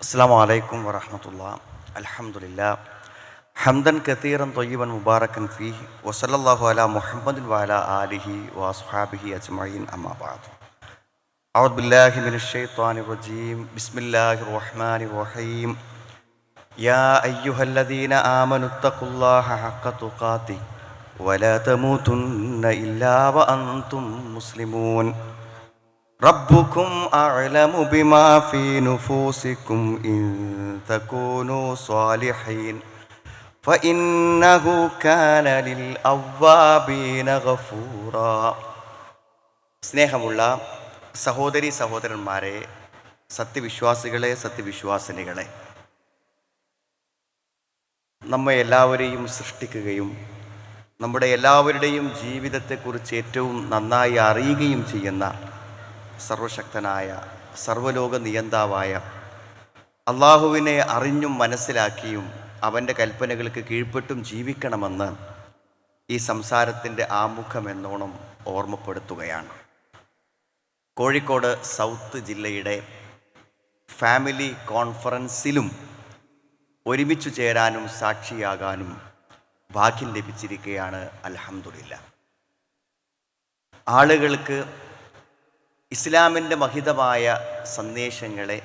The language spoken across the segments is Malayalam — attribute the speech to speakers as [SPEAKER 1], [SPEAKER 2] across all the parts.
[SPEAKER 1] السلام عليكم ورحمة الله الحمد لله حمدا كثيرا طيبا مباركا فيه وصلى الله على محمد وعلى آله وأصحابه أجمعين أما بعد أعوذ بالله من الشيطان الرجيم بسم الله الرحمن الرحيم يا أيها الذين آمنوا اتقوا الله حق تقاته ولا تموتن إلا وأنتم مسلمون ربكم أعلم بما في نفوسكم إن تكونوا صالحين فإنه كان للأوابين غفورا സ്നേഹമുള്ള സഹോദരി സഹോദരന്മാരെ സത്യവിശ്വാസികളെ സത്യവിശ്വാസിനികളെ നമ്മെ എല്ലാവരെയും സൃഷ്ടിക്കുകയും നമ്മുടെ എല്ലാവരുടെയും ജീവിതത്തെക്കുറിച്ച് ഏറ്റവും നന്നായി അറിയുകയും ചെയ്യുന്ന സർവശക്തനായ സർവലോക നിയന്താവായ അള്ളാഹുവിനെ അറിഞ്ഞും മനസ്സിലാക്കിയും അവന്റെ കൽപ്പനകൾക്ക് കീഴ്പ്പെട്ടും ജീവിക്കണമെന്ന് ഈ സംസാരത്തിന്റെ ആമുഖം എന്നോണം ഓർമ്മപ്പെടുത്തുകയാണ്. കോഴിക്കോട് സൗത്ത് ജില്ലയുടെ ഫാമിലി കോൺഫറൻസിലും ഒരുമിച്ചു ചേരാനും സാക്ഷിയാകാനും ഭാഗ്യം ലഭിച്ചിരിക്കുകയാണ് അലഹമുല്ല ആളുകൾക്ക് ഇസ്ലാമിന്റെ മഹിതമായ സന്ദേശങ്ങളെ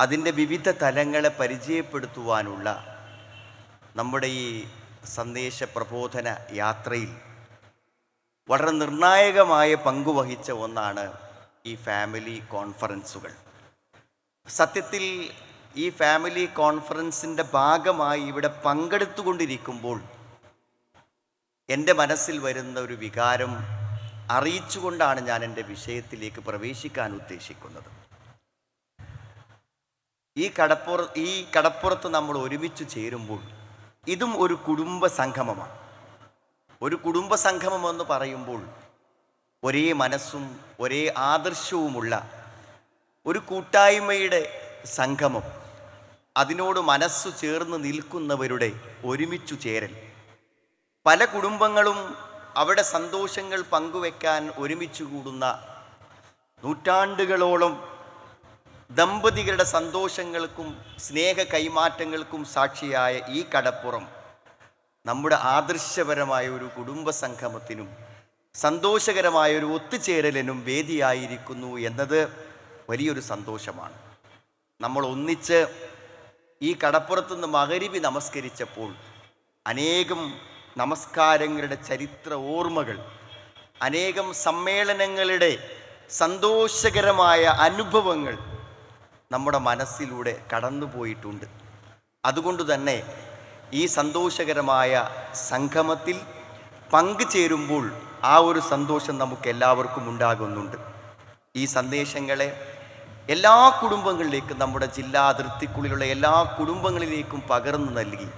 [SPEAKER 1] അതിന്റെ വിവിധ തലങ്ങളെ പരിചയപ്പെടുത്തുവാനുള്ള നമ്മുടെ ഈ സന്ദേശ പ്രബോധന യാത്രയിൽ വളരെ നിർണായകമായ പങ്കുവഹിച്ച ഒന്നാണ് ഈ ഫാമിലി കോൺഫറൻസുകൾ. സത്യത്തിൽ ഈ ഫാമിലി കോൺഫറൻസിന്റെ ഭാഗമായി ഇവിടെ പങ്കെടുത്തുകൊണ്ടിരിക്കുമ്പോൾ എന്റെ മനസ്സിൽ വരുന്ന ഒരു വികാരം അറിയിച്ചുകൊണ്ടാണ് ഞാൻ എന്റെ വിഷയത്തിലേക്ക് പ്രവേശിക്കാൻ ഉദ്ദേശിക്കുന്നത്. ഈ കടപ്പുറ ഈ കടപ്പുറത്ത് നമ്മൾ ഒരുമിച്ച് ചേരുമ്പോൾ ഇതും ഒരു കുടുംബ സംഗമമാണ്. ഒരു കുടുംബ സംഗമം എന്ന് പറയുമ്പോൾ ഒരേ മനസ്സും ഒരേ ആദർശവുമുള്ള ഒരു കൂട്ടായ്മയുടെ സംഗമം. അതിനോട് മനസ്സ് ചേർന്ന് നിൽക്കുന്നവരുടെ ഒരുമിച്ചു ചേരൽ. പല കുടുംബങ്ങളും അവിടെ സന്തോഷങ്ങൾ പങ്കുവെക്കാൻ ഒരുമിച്ച് കൂടുന്ന നൂറ്റാണ്ടുകളോളം ദമ്പതികളുടെ സന്തോഷങ്ങൾക്കും സ്നേഹ കൈമാറ്റങ്ങൾക്കും സാക്ഷിയായ ഈ കടപ്പുറം നമ്മുടെ ആദർശപരമായ ഒരു കുടുംബ സംഗമത്തിനും സന്തോഷകരമായ ഒരു ഒത്തുചേരലിനും വേദിയായിരിക്കുന്നു എന്നത് വലിയൊരു സന്തോഷമാണ്. നമ്മൾ ഒന്നിച്ച് ഈ കടപ്പുറത്തുനിന്ന് മകരിവി നമസ്കരിച്ചപ്പോൾ അനേകം നമസ്കാരങ്ങളുടെ ചരിത്ര ഓർമ്മകൾ അനേകം സമ്മേളനങ്ങളുടെ സന്തോഷകരമായ അനുഭവങ്ങൾ നമ്മുടെ മനസ്സിലൂടെ കടന്നുപോയിട്ടുണ്ട്. അതുകൊണ്ട് തന്നെ ഈ സന്തോഷകരമായ സംഗമത്തിൽ പങ്കുചേരുമ്പോൾ ആ ഒരു സന്തോഷം നമുക്ക് എല്ലാവർക്കും ഉണ്ടാകുന്നുണ്ട്. ഈ സന്ദേശങ്ങളെ എല്ലാ കുടുംബങ്ങളിലേക്കും നമ്മുടെ ജില്ലാ അതിർത്തിക്കുള്ളിലുള്ള എല്ലാ കുടുംബങ്ങളിലേക്കും പകർന്നു നൽകി.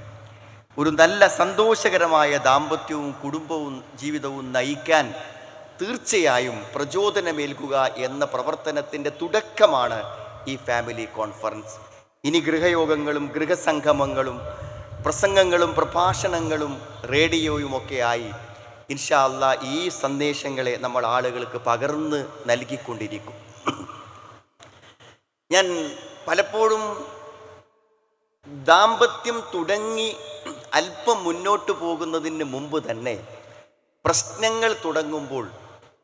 [SPEAKER 1] ഒരു നല്ല സന്തോഷകരമായ ദാമ്പത്യവും കുടുംബവും ജീവിതവും നയിക്കാൻ തീർച്ചയായും പ്രചോദനമേൽക്കുക എന്ന പ്രവർത്തനത്തിന്റെ തുടക്കമാണ് ഈ ഫാമിലി കോൺഫറൻസ്. ഇനി ഗൃഹയോഗങ്ങളും ഗൃഹസംഗമങ്ങളും പ്രസംഗങ്ങളും പ്രഭാഷണങ്ങളും റേഡിയോയുമൊക്കെ ആയി ഇൻഷാ അല്ലാ ഈ സന്ദേശങ്ങളെ നമ്മൾ ആളുകൾക്ക് പകർന്ന് നൽകിക്കൊണ്ടിരിക്കും. ഞാൻ പലപ്പോഴും ദാമ്പത്യം തുടങ്ങി അല്പം മുന്നോട്ട് പോകുന്നതിന് മുമ്പ് തന്നെ പ്രശ്നങ്ങൾ തുടങ്ങുമ്പോൾ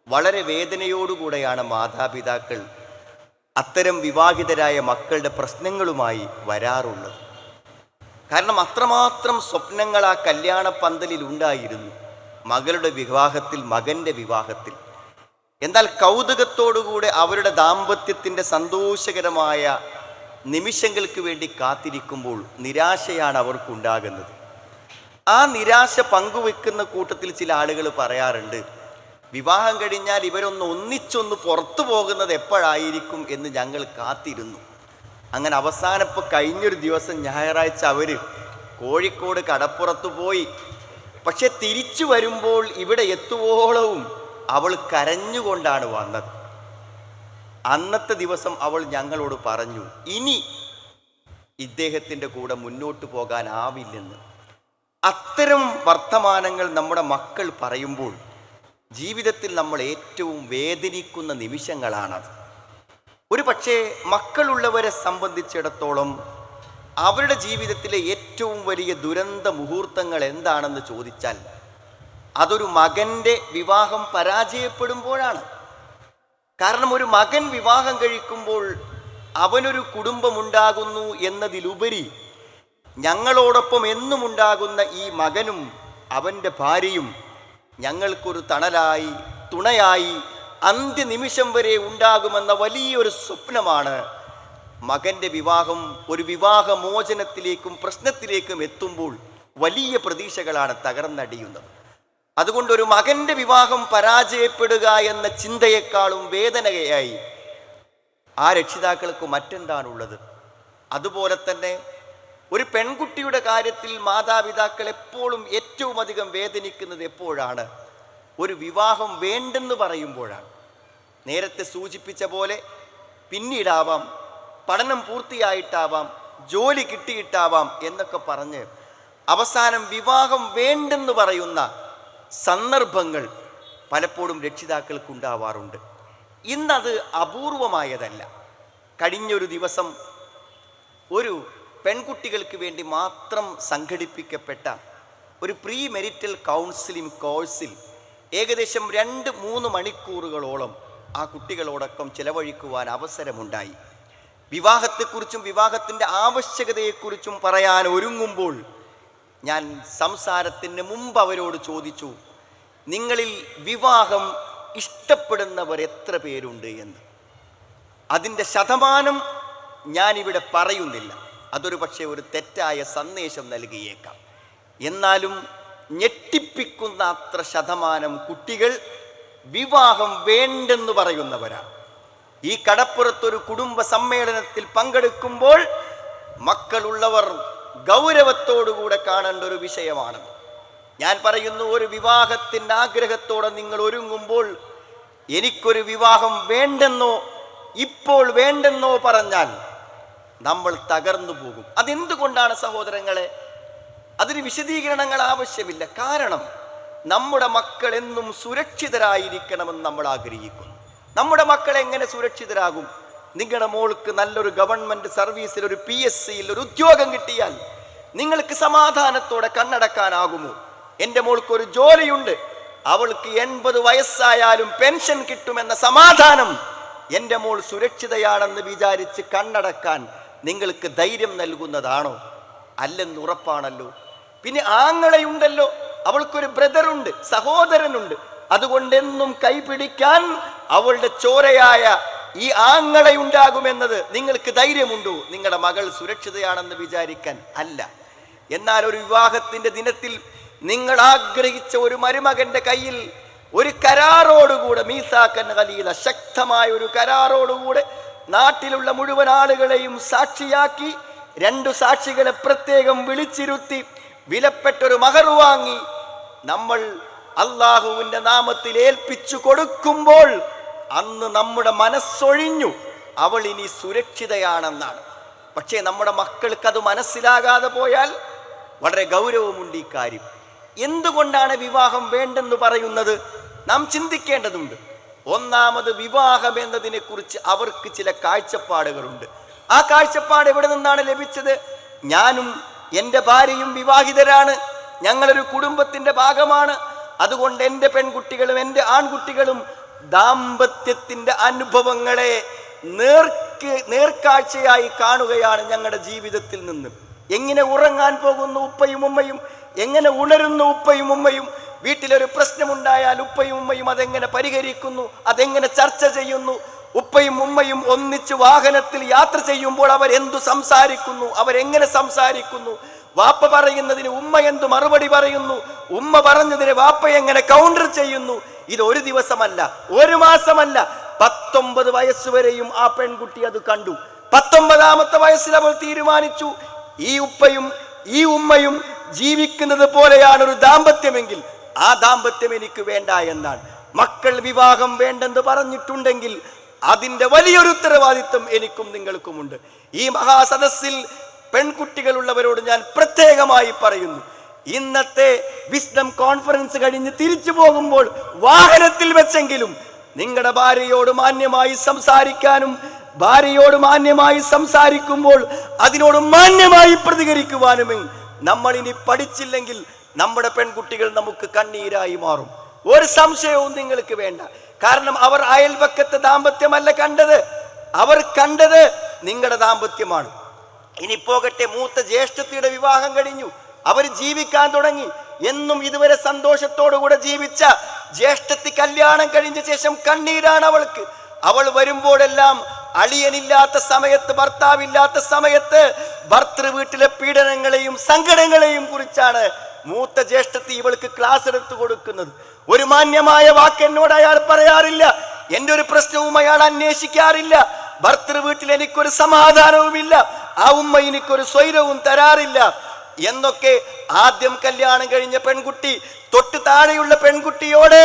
[SPEAKER 1] വളരെ വേദനയോടുകൂടെയാണ് മാതാപിതാക്കൾ അത്തരം വിവാഹിതരായ മക്കളുടെ പ്രശ്നങ്ങളുമായി വരാറുള്ളത്. കാരണം അത്രമാത്രം സ്വപ്നങ്ങൾ ആ കല്യാണ പന്തലിൽ ഉണ്ടായിരുന്നു. മകളുടെ വിവാഹത്തിൽ മകന്റെ വിവാഹത്തിൽ. എന്നാൽ കൗതുകത്തോടുകൂടെ അവരുടെ ദാമ്പത്യത്തിന്റെ സന്തോഷകരമായ നിമിഷങ്ങൾക്ക് വേണ്ടി കാത്തിരിക്കുമ്പോൾ നിരാശയാണ് അവർക്കുണ്ടാകുന്നത്. ആ നിരാശ പങ്കുവെക്കുന്ന കൂട്ടത്തിൽ ചില ആളുകൾ പറയാറുണ്ട് വിവാഹം കഴിഞ്ഞാൽ ഇവരൊന്ന് ഒന്നിച്ചൊന്ന് പുറത്തു പോകുന്നത് എപ്പോഴായിരിക്കും എന്ന് ഞങ്ങൾ കാത്തിരുന്നു. അങ്ങനെ അവസാനപ്പോൾ കഴിഞ്ഞൊരു ദിവസം ഞായറാഴ്ച അവർ കോഴിക്കോട് കടപ്പുറത്ത് പോയി. പക്ഷെ തിരിച്ചു വരുമ്പോൾ ഇവിടെ എത്തുവോളവും അവൾ കരഞ്ഞുകൊണ്ടാണ് വന്നത്. അന്നത്തെ ദിവസം അവൾ ഞങ്ങളോട് പറഞ്ഞു ഇനി ഇദ്ദേഹത്തിന്റെ കൂടെ മുന്നോട്ട് പോകാനാവില്ലെന്ന്. അത്തരം വർത്തമാനങ്ങൾ നമ്മുടെ മക്കൾ പറയുമ്പോൾ ജീവിതത്തിൽ നമ്മൾ ഏറ്റവും വേദനിക്കുന്ന നിമിഷങ്ങളാണത്. ഒരു പക്ഷേ മക്കളുള്ളവരെ സംബന്ധിച്ചിടത്തോളം അവരുടെ ജീവിതത്തിലെ ഏറ്റവും വലിയ ദുരന്ത മുഹൂർത്തങ്ങൾ എന്താണെന്ന് ചോദിച്ചാൽ അതൊരു മകന്റെ വിവാഹം പരാജയപ്പെടുമ്പോഴാണ്. കാരണം ഒരു മകൻ വിവാഹം കഴിക്കുമ്പോൾ അവനൊരു കുടുംബമുണ്ടാകുന്നു എന്നതിലുപരി ഞങ്ങളോടൊപ്പം എന്നുമുണ്ടാകുന്ന ഈ മകനും അവന്റെ ഭാര്യയും ഞങ്ങൾക്കൊരു തണലായി തുണയായി അന്ത്യനിമിഷം വരെ ഉണ്ടാകുമെന്ന വലിയൊരു സ്വപ്നമാണ്. മകന്റെ വിവാഹം ഒരു വിവാഹമോചനത്തിലേക്കും പ്രശ്നത്തിലേക്കും എത്തുമ്പോൾ വലിയ പ്രതീക്ഷകളാണ് തകർന്നടിയുന്നത്. അതുകൊണ്ട് ഒരു മകന്റെ വിവാഹം പരാജയപ്പെടുക എന്ന ചിന്തയെക്കാളും വേദനയായി. ആ രക്ഷിതാക്കൾക്ക് മറ്റെന്താണുള്ളത്? അതുപോലെ തന്നെ ഒരു പെൺകുട്ടിയുടെ കാര്യത്തിൽ മാതാപിതാക്കൾ എപ്പോഴും ഏറ്റവും അധികം വേദനിക്കുന്നത് എപ്പോഴാണ്? ഒരു വിവാഹം വേണ്ടെന്ന് പറയുമ്പോഴാണ്. നേരത്തെ സൂചിപ്പിച്ച പോലെ പിന്നീടാവാം പഠനം പൂർത്തിയായിട്ടാവാം ജോലി കിട്ടിയിട്ടാവാം എന്നൊക്കെ പറഞ്ഞ് അവസാനം വിവാഹം വേണ്ടെന്ന് പറയുന്ന സന്ദർഭങ്ങൾ പലപ്പോഴും രക്ഷിതാക്കൾക്കുണ്ടാവാറുണ്ട്. ഇന്നത് അപൂർവമായതല്ല. കഴിഞ്ഞൊരു ദിവസം ഒരു പെൺകുട്ടികൾക്ക് വേണ്ടി മാത്രം സംഘടിപ്പിക്കപ്പെട്ട ഒരു പ്രീ മെരിറ്റൽ കൗൺസിലിംഗ് കോഴ്സിൽ ഏകദേശം രണ്ട് മൂന്ന് മണിക്കൂറുകളോളം ആ കുട്ടികളോടൊപ്പം ചിലവഴിക്കുവാൻ അവസരമുണ്ടായി. വിവാഹത്തെക്കുറിച്ചും വിവാഹത്തിന്റെ ആവശ്യകതയെക്കുറിച്ചും പറയാൻ ഒരുങ്ങുമ്പോൾ ഞാൻ സംസാരത്തിന് മുമ്പ് അവരോട് ചോദിച്ചു നിങ്ങളിൽ വിവാഹം ഇഷ്ടപ്പെടുന്നവർ എത്ര പേരുണ്ട്? എന്ന്. അതിന്റെ ശതമാനം ഞാനിവിടെ പറയുന്നില്ല. അതൊരു പക്ഷേ ഒരു തെറ്റായ സന്ദേശം നൽകിയേക്കാം. എന്നാലും ഞെട്ടിപ്പിക്കുന്ന അത്ര ശതമാനം കുട്ടികൾ വിവാഹം വേണ്ടെന്ന് പറയുന്നവരാണ്. ഈ കടപ്പുറത്തൊരു കുടുംബ സമ്മേളനത്തിൽ പങ്കെടുക്കുമ്പോൾ മക്കളുള്ളവർ ഗൗരവത്തോടുകൂടെ കാണേണ്ട ഒരു വിഷയമാണത് ഞാൻ പറയുന്നു ഒരു വിവാഹത്തിന്റെ ആഗ്രഹത്തോടെ നിങ്ങൾ ഒരുങ്ങുമ്പോൾ എനിക്കൊരു വിവാഹം വേണ്ടെന്നോ ഇപ്പോൾ വേണ്ടെന്നോ പറഞ്ഞാൽ നമ്മൾ തകർന്നു പോകും. അതെന്തുകൊണ്ടാണ് സഹോദരങ്ങളെ? അതിന് വിശദീകരണങ്ങൾ ആവശ്യമില്ല. കാരണം നമ്മുടെ മക്കൾ എന്നും സുരക്ഷിതരായിരിക്കണമെന്ന് നമ്മൾ ആഗ്രഹിക്കുന്നു. നമ്മുടെ മക്കൾ എങ്ങനെ സുരക്ഷിതരാകും? നിങ്ങളുടെ മോൾക്ക് നല്ലൊരു ഗവൺമെന്റ് സർവീസിൽ ഒരു പി എസ് സിയിൽ ഒരു ഉദ്യോഗം കിട്ടിയാൽ നിങ്ങൾക്ക് സമാധാനത്തോടെ കണ്ണടക്കാനാകുമോ? എന്റെ മോൾക്ക് ഒരു ജോലിയുണ്ട്. അവൾക്ക് എൺപത് വയസ്സായാലും പെൻഷൻ കിട്ടുമെന്ന സമാധാനം എന്റെ മോൾ സുരക്ഷിതയാണെന്ന് വിചാരിച്ച് കണ്ണടക്കാൻ നിങ്ങൾക്ക് ധൈര്യം നൽകുന്നതാണോ? അല്ലെന്ന് ഉറപ്പാണല്ലോ. പിന്നെ ആങ്ങളയുണ്ടല്ലോ. അവൾക്കൊരു ബ്രദറുണ്ട് സഹോദരനുണ്ട്. അതുകൊണ്ടെന്നും കൈപിടിക്കാൻ അവളുടെ ചോരയായ ഈ ആങ്ങളയുണ്ടാകുമെന്നത് നിങ്ങൾക്ക് ധൈര്യമുണ്ടോ? നിങ്ങളുടെ മകൾ സുരക്ഷിതയാണെന്ന് വിചാരിക്കാൻ അല്ല. എന്നാൽ ഒരു വിവാഹത്തിന്റെ ദിനത്തിൽ നിങ്ങൾ ആഗ്രഹിച്ച ഒരു മരുമകന്റെ കയ്യിൽ ഒരു കരാറോടുകൂടെ മീസാക്കൻ ഖലീല ശക്തമായ ഒരു കരാറോടുകൂടെ നാട്ടിലുള്ള മുഴുവൻ ആളുകളെയും സാക്ഷിയാക്കി രണ്ടു സാക്ഷികളെ പ്രത്യേകം വിളിച്ചിരുത്തി വിലപ്പെട്ടൊരു മഹർ വാങ്ങി നമ്മൾ അള്ളാഹുവിന്റെ നാമത്തിൽ ഏൽപ്പിച്ചു കൊടുക്കുമ്പോൾ അന്ന് നമ്മുടെ മനസ്സൊഴിഞ്ഞു. അവൾ ഇനി സുരക്ഷിതയാണെന്നാണ്. പക്ഷേ നമ്മുടെ മക്കൾക്ക് അത് മനസ്സിലാകാതെ പോയാൽ വളരെ ഗൗരവമുണ്ട് ഈ കാര്യം. എന്തുകൊണ്ടാണ് വിവാഹം വേണ്ടെന്ന് പറയുന്നത്? നാം ചിന്തിക്കേണ്ടതുണ്ട്. ഒന്നാമത് വിവാഹം എന്നതിനെ കുറിച്ച് അവർക്ക് ചില കാഴ്ചപ്പാടുകളുണ്ട്. ആ കാഴ്ചപ്പാട് എവിടെ നിന്നാണ് ലഭിച്ചത്? ഞാനും എന്റെ ഭാര്യയും വിവാഹിതരാണ്. ഞങ്ങളൊരു കുടുംബത്തിന്റെ ഭാഗമാണ്. അതുകൊണ്ട് എന്റെ പെൺകുട്ടികളും എന്റെ ആൺകുട്ടികളും ദാമ്പത്യത്തിന്റെ അനുഭവങ്ങളെ നേർക്ക് നേർക്കാഴ്ചയായി കാണുകയാണ് ഞങ്ങളുടെ ജീവിതത്തിൽ നിന്ന്. എങ്ങനെ ഉറങ്ങാൻ പോകുന്നു ഉപ്പയും ഉമ്മയും? എങ്ങനെ ഉണരുന്നു ഉപ്പയും ഉമ്മയും? വീട്ടിലൊരു പ്രശ്നമുണ്ടായാൽ ഉപ്പയും ഉമ്മയും അതെങ്ങനെ പരിഹരിക്കുന്നു? അതെങ്ങനെ ചർച്ച ചെയ്യുന്നു? ഉപ്പയും ഉമ്മയും ഒന്നിച്ച് വാഹനത്തിൽ യാത്ര ചെയ്യുമ്പോൾ അവർ എന്തു സംസാരിക്കുന്നു? അവരെങ്ങനെ സംസാരിക്കുന്നു? വാപ്പ പറയുന്നതിന് ഉമ്മ എന്തു മറുപടി പറയുന്നു? ഉമ്മ പറഞ്ഞതിന് വാപ്പ എങ്ങനെ കൗണ്ടർ ചെയ്യുന്നു? ഇത് ഒരു ദിവസമല്ല ഒരു മാസമല്ല. പത്തൊമ്പത് വയസ്സുവരെയും ആ പെൺകുട്ടി അത് കണ്ടു. പത്തൊമ്പതാമത്തെ വയസ്സിൽ അവൾ തീരുമാനിച്ചു. ഈ ഉപ്പയും ഈ ഉമ്മയും ജീവിക്കുന്നത് പോലെയാണ് ഒരു ദാമ്പത്യമെങ്കിൽ ആ ദാമ്പത്യം എനിക്ക് വേണ്ട എന്നാണ്. മക്കൾ വിവാഹം വേണ്ടെന്ന് പറഞ്ഞിട്ടുണ്ടെങ്കിൽ അതിന്റെ വലിയൊരു ഉത്തരവാദിത്വം എനിക്കും നിങ്ങൾക്കുമുണ്ട്. ഈ മഹാസദസ്സിൽ പെൺകുട്ടികളുള്ളവരോട് ഞാൻ പ്രത്യേകമായി പറയുന്നു. ഇന്നത്തെ വിസ്ഡം കോൺഫറൻസ് കഴിഞ്ഞ് തിരിച്ചു പോകുമ്പോൾ വാഹനത്തിൽ വെച്ചെങ്കിലും നിങ്ങളുടെ ഭാര്യയോട് മാന്യമായി സംസാരിക്കാനും ഭാര്യയോട് മാന്യമായി സംസാരിക്കുമ്പോൾ അതിനോട് മാന്യമായി പ്രതികരിക്കുവാനും നമ്മളിനി പഠിച്ചില്ലെങ്കിൽ നമ്മുടെ പെൺകുട്ടികൾ നമുക്ക് കണ്ണീരായി മാറും. ഒരു സംശയവും നിങ്ങൾക്ക് വേണ്ട. കാരണം അവർ അയൽപക്കത്തെ ദാമ്പത്യമല്ല കണ്ടത്. അവർ കണ്ടത് നിങ്ങളുടെ ദാമ്പത്യമാണ്. ഇനി പോകട്ടെ മൂത്ത ജ്യേഷ്ഠത്തിയുടെ വിവാഹം കഴിഞ്ഞു. അവർ ജീവിക്കാൻ തുടങ്ങി. എന്നും ഇതുവരെ സന്തോഷത്തോടുകൂടെ ജീവിച്ച ജ്യേഷ്ഠത്തി കല്യാണം കഴിഞ്ഞ ശേഷം കണ്ണീരാണ് അവൾക്ക്. അവൾ വരുമ്പോഴെല്ലാം അളിയനില്ലാത്ത സമയത്ത് ഭർത്താവില്ലാത്ത സമയത്ത് ഭർത്തൃ വീട്ടിലെ പീഡനങ്ങളെയും സങ്കടങ്ങളെയും കുറിച്ചാണ് മൂത്ത ജ്യേഷ്ഠത്തി ഇവൾക്ക് ക്ലാസ് എടുത്തു കൊടുക്കുന്നത്. ഒരു മാന്യമായ വാക്ക് എന്നോട് അയാൾ പറയാറില്ല. എന്റെ ഒരു പ്രശ്നവും അയാൾ അന്വേഷിക്കാറില്ല. ഭർത്തൃ വീട്ടിൽ എനിക്കൊരു സമാധാനവുമില്ല. ആ ഉമ്മ എനിക്കൊരു സ്വൈരവും തരാറില്ല. എന്നൊക്കെ ആദ്യം കല്യാണം കഴിഞ്ഞ പെൺകുട്ടി തൊട്ട് താഴെയുള്ള പെൺകുട്ടിയോട്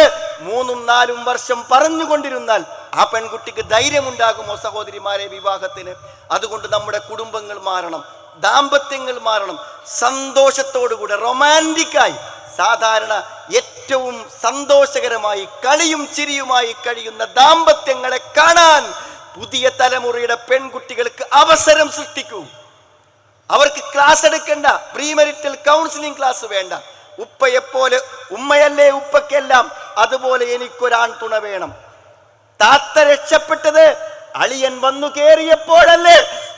[SPEAKER 1] മൂന്നും നാലും വർഷം പറഞ്ഞുകൊണ്ടിരുന്നാൽ ആ പെൺകുട്ടിക്ക് ധൈര്യമുണ്ടാകുമോ സഹോദരിമാരെ വിവാഹത്തിന്? അതുകൊണ്ട് നമ്മുടെ കുടുംബങ്ങൾ മാറണം ദാമ്പത്യങ്ങൾ മാറണം. സന്തോഷത്തോടുകൂടെ റൊമാന്റിക്കായി സാധാരണ ഏറ്റവും സന്തോഷകരമായി കളിയും ചിരിയുമായി കഴിയുന്ന ദാമ്പത്യങ്ങളെ കാണാൻ പുതിയ തലമുറയുടെ പെൺകുട്ടികൾക്ക് അവസരം സൃഷ്ടിക്കൂ. അവർക്ക് ക്ലാസ് എടുക്കണ്ട. പ്രീമെറിറ്റൽ കൗൺസിലിംഗ് ക്ലാസ് വേണ്ട. ഉപ്പയെപ്പോലെ ഉമ്മയല്ലേ ഉപ്പക്കെല്ലാം അതുപോലെ എനിക്കൊരാൺ തുണ വേണം. താത്ത രക്ഷപ്പെട്ടത് അളിയൻ വന്നു കയറിയപ്പോഴല്ലേ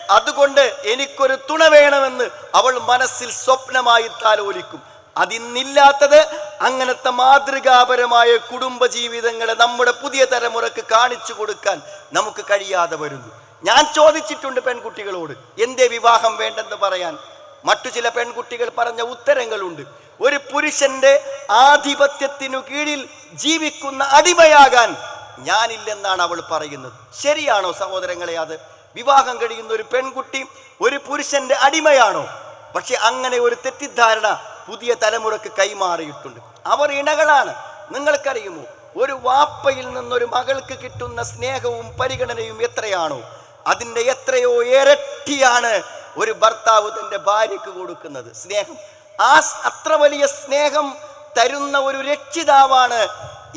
[SPEAKER 1] അതുകൊണ്ട് എനിക്കൊരു തുണ വേണമെന്ന് അവൾ മനസ്സിൽ സ്വപ്നമായി താലോലിക്കും. അതിന്നില്ലാത്തത് അങ്ങനത്തെ മാതൃകാപരമായ കുടുംബ ജീവിതങ്ങളെ നമ്മുടെ പുതിയ തലമുറയ്ക്ക് കാണിച്ചു കൊടുക്കാൻ നമുക്ക് കഴിയാതെ വരുന്നു. ഞാൻ ചോദിച്ചിട്ടുണ്ട് പെൺകുട്ടികളോട് എന്തേ വിവാഹം വേണ്ടെന്ന് പറയാൻ? മറ്റു ചില പെൺകുട്ടികൾ പറഞ്ഞ ഉത്തരങ്ങളുണ്ട്. ഒരു പുരുഷന്റെ ആധിപത്യത്തിനു കീഴിൽ ജീവിക്കുന്ന അടിമയാകാൻ ഞാനില്ലെന്നാണ് അവൾ പറയുന്നത്. ശരിയാണോ സഹോദരങ്ങളെ അത്? വിവാഹം കഴിയുന്ന ഒരു പെൺകുട്ടി ഒരു പുരുഷന്റെ അടിമയാണോ? പക്ഷെ അങ്ങനെ ഒരു തെറ്റിദ്ധാരണ പുതിയ തലമുറയ്ക്ക് കൈമാറിയിട്ടുണ്ട്. അവർ ഇണകളാണ്. നിങ്ങൾക്കറിയുമോ ഒരു വാപ്പയിൽ നിന്നൊരു മകൾക്ക് കിട്ടുന്ന സ്നേഹവും പരിഗണനയും എത്രയാണോ? അതിന്റെ എത്രയോ ഇരട്ടിയാണ് ഒരു ഭർത്താവ് തന്റെ ഭാര്യയ്ക്ക് കൊടുക്കുന്നത്. സ്നേഹം. ആ അത്ര വലിയ സ്നേഹം തരുന്ന ഒരു രക്ഷിതാവാണ്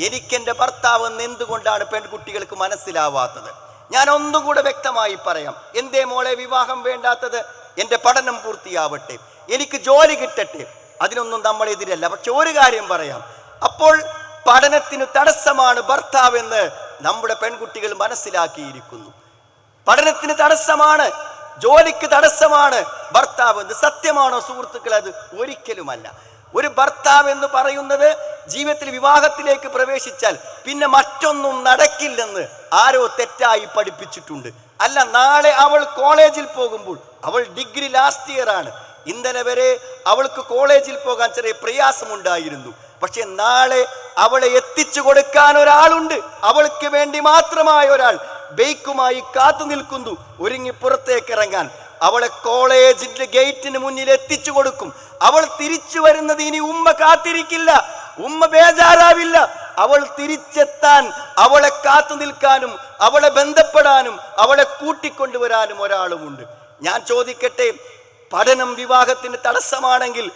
[SPEAKER 1] എനിക്കെന്റെ ഭർത്താവ് എന്ന് എന്തുകൊണ്ടാണ് പെൺകുട്ടികൾക്ക് മനസ്സിലാവാത്തത്? ഞാൻ ഒന്നും കൂടെ വ്യക്തമായി പറയാം. എന്തേ മോളെ വിവാഹം വേണ്ടാത്തത്? എന്റെ പഠനം പൂർത്തിയാവട്ടെ. എനിക്ക് ജോലി കിട്ടട്ടെ. അതിനൊന്നും നമ്മൾ എതിരല്ല പക്ഷെ ഒരു കാര്യം പറയാം. അപ്പോൾ പഠനത്തിന് തടസ്സമാണ് ഭർത്താവെന്ന് നമ്മുടെ പെൺകുട്ടികൾ മനസ്സിലാക്കിയിരിക്കുന്നു. പഠനത്തിന് തടസ്സമാണ് ജോലിക്ക് തടസ്സമാണ്. ഭർത്താവ് എന്ന് സത്യമാണോ സുഹൃത്തുക്കൾ അത് ഒരിക്കലുമല്ല. ഒരു ഭർത്താവ് എന്ന് പറയുന്നത് ജീവിതത്തിൽ വിവാഹത്തിലേക്ക് പ്രവേശിച്ചാൽ പിന്നെ മറ്റൊന്നും നടക്കില്ലെന്ന് ആരോ തെറ്റായി പഠിപ്പിച്ചിട്ടുണ്ട്. അല്ല നാളെ അവൾ കോളേജിൽ പോകുമ്പോൾ അവൾ ഡിഗ്രി ലാസ്റ്റ് ഇയർ ആണ്. ഇന്നലെ വരെ അവൾക്ക് കോളേജിൽ പോകാൻ ചെറിയ പ്രയാസമുണ്ടായിരുന്നു. പക്ഷെ നാളെ അവളെ എത്തിച്ചു കൊടുക്കാൻ ഒരാളുണ്ട്. അവൾക്ക് വേണ്ടി മാത്രമായ ഒരാൾ. ബൈക്കുമായി കാത്തു നിൽക്കുന്നു. ഒരുങ്ങി പുറത്തേക്ക് ഇറങ്ങാൻ അവളെ കോളേജിന്റെ ഗേറ്റിന് മുന്നിൽ എത്തിച്ചു കൊടുക്കും. അവൾ തിരിച്ചു വരുന്നത് ഇനി ഉമ്മ കാത്തിരിക്കില്ല. ഉമ്മ ബേജാറാവില്ല. അവൾ തിരിച്ചെത്താൻ അവളെ കാത്തു നിൽക്കാനും അവളെ ബന്ധപ്പെടാനും അവളെ കൂട്ടിക്കൊണ്ടുവരാനും ഒരാളുമുണ്ട്. ഞാൻ ചോദിക്കട്ടെ പഠനം വിവാഹത്തിന് തടസ്സമാണെങ്കിൽ